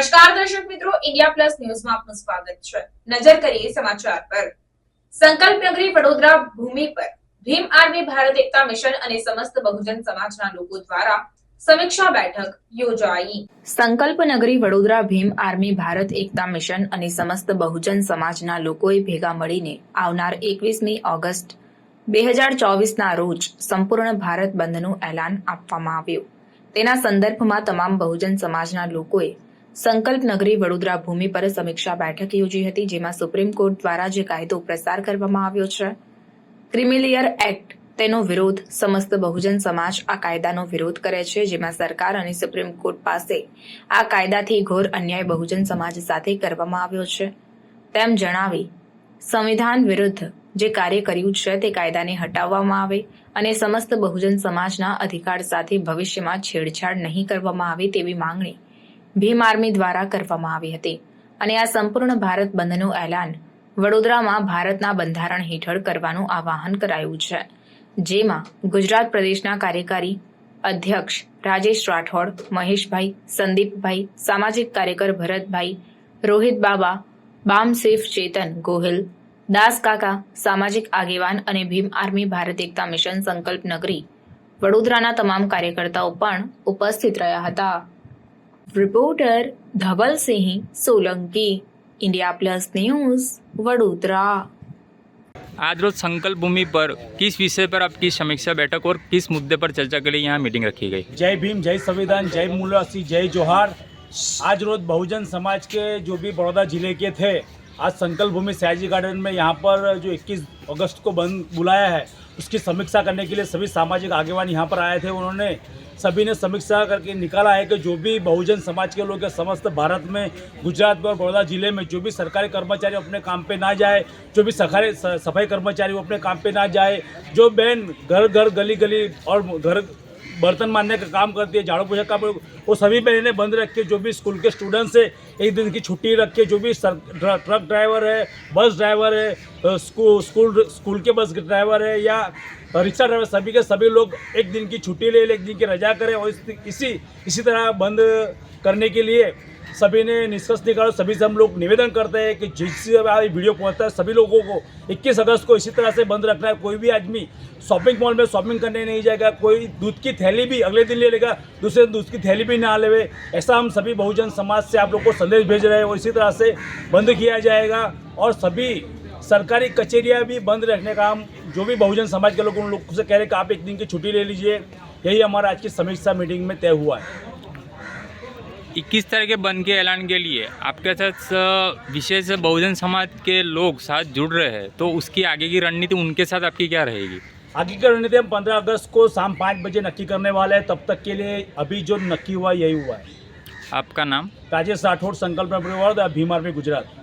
નમસ્કાર દર્શક મિત્રો, ઇન્ડિયા પ્લસ ન્યૂઝમાં આપનું સ્વાગત છે. નજર કરીએ સમાચાર પર. સંકલ્પ વડોદરા ભૂમિ પર ભીમ આર્મી ભારત એકતા મિશન અને સમસ્ત બહુજન સમાજના લોકો દ્વારા સમીક્ષા બેઠક યોજાઈ. સંકલ્પ વડોદરા ભીમ આર્મી ભારત એકતા મિશન અને સમસ્ત બહુજન સમાજના લોકોએ ભેગા મળીને આવનાર એકવીસમી ઓગસ્ટ બે હજાર ચોવીસના રોજ સંપૂર્ણ ભારત બંધનું એલાન આપવામાં આવ્યું. તેના સંદર્ભમાં તમામ બહુજન સમાજના લોકોએ સંકલ્પ નગરી વડોદરા ભૂમિ પર સમીક્ષા બેઠક યોજી હતી, જેમાં સુપ્રીમ કોર્ટ દ્વારા જે કાયદો પ્રસાર કરવામાં આવ્યો છે, ક્રિમિલિયર એક્ટ તેનો વિરોધ સમસ્ત બહુજન સમાજ આ કાયદાનો વિરોધ કરે છે, જેમાં સરકાર અને સુપ્રીમ કોર્ટ પાસે આ કાયદાથી ઘોર અન્યાય બહુજન સમાજ સાથે કરવામાં આવ્યો છે. તેમ જણાવી, સંવિધાન વિરુદ્ધ જે કાર્ય કર્યું છે તે કાયદાને હટાવવામાં આવે અને સમસ્ત બહુજન સમાજના અધિકાર સાથે ભવિષ્યમાં છેડછાડ નહીં કરવામાં આવે તેવી માંગણી ભીમ આર્મી દ્વારા કરવામાં આવી હતી અને આ સંપૂર્ણ ભારત બંધનું એલાન વડોદરામાં ભારતના બંધારણ હેઠળ કરવાનું આવાહન કરાયું છે. જેમાં ગુજરાત પ્રદેશના કાર્યકારી અધ્યક્ષ રાજેશ રાઠોડ, મહેશભાઈ, સંદીપભાઈ, સામાજિક કાર્યકર ભરતભાઈ, રોહિત બાબા બામસેફ ચેતન ગોહિલ, દાસ કાકા, સામાજિક આગેવાન અને ભીમ આર્મી ભારત એકતા મિશન સંકલ્પ નગરી વડોદરાના તમામ કાર્યકર્તાઓ પણ ઉપસ્થિત રહ્યા હતા. Reporter Dhaval Singh Solanki India plus news Vadodara. आज रोज संकल्प भूमि पर किस विषय पर आपकी समीक्षा बैठक और किस मुद्दे पर चर्चा के लिए यहाँ मीटिंग रखी गई? जय भीम जय संविधान जय मूलवासी जय जोहार। आज रोज बहुजन समाज के जो भी बड़ौदा ज़िले के थे आज संकल्प भूमि सयाजी गार्डन में यहाँ पर जो 21 अगस्त को बंद बुलाया है उसकी समीक्षा करने के लिए सभी सामाजिक आगेवान यहाँ पर आए थे। उन्होंने सभी ने समीक्षा करके निकाला है कि जो भी बहुजन समाज के लोग समस्त भारत में, गुजरात में और बड़ौदा ज़िले में जो भी सरकारी कर्मचारी अपने काम पे ना जाए, जो भी सरकारी सफ़ाई कर्मचारी अपने काम पे ना जाए, जो बहन घर घर गली गली और घर बर्तन मारने का काम करती है झाड़ू पोछा का वो सभी महीने बंद रख के जो भी स्कूल के स्टूडेंट्स है एक दिन की छुट्टी रख के जो भी ट्रक ड्राइवर है बस ड्राइवर है स्कूल स्कूल स्कूल के बस ड्राइवर है या रिक्शा ड्राइवर सभी के सभी लोग एक दिन की छुट्टी ले ले, एक दिन की रजा करें और इसी इसी तरह बंद करने के लिए सभी ने निष्कर्ष निकाला, सभी से हम लोग निवेदन करते हैं कि जिससे वीडियो पहुँचता है, सभी लोगों को 21 अगस्त को इसी तरह से बंद रखना है। कोई भी आदमी शॉपिंग मॉल में शॉपिंग करने नहीं जाएगा, कोई दूध की थैली भी अगले दिन ले लेगा, दूसरे दिन दूध की थैली भी ना लेवे, ऐसा हम सभी बहुजन समाज से आप लोग को संदेश भेज रहे हैं और इसी तरह से बंद किया जाएगा और सभी सरकारी कचेरियाँ भी बंद रखने का हम, जो भी बहुजन समाज के लोग उन लोग से कह रहे हैं कि आप एक दिन की छुट्टी ले लीजिए। यही हमारा आज की समीक्षा मीटिंग में तय हुआ है। इक्कीस तारीख के बंद के ऐलान के लिए आपके साथ विशेष बहुजन समाज के लोग साथ जुड़ रहे हैं तो उसकी आगे की रणनीति उनके साथ आपकी क्या रहेगी? आगे की रणनीति हम पंद्रह अगस्त को शाम पाँच बजे नक्की करने वाले हैं। तब तक के लिए अभी जो नक्की हुआ यही हुआ है। आपका नाम? राजेश राठौर संकल्प में भीम गुजरात।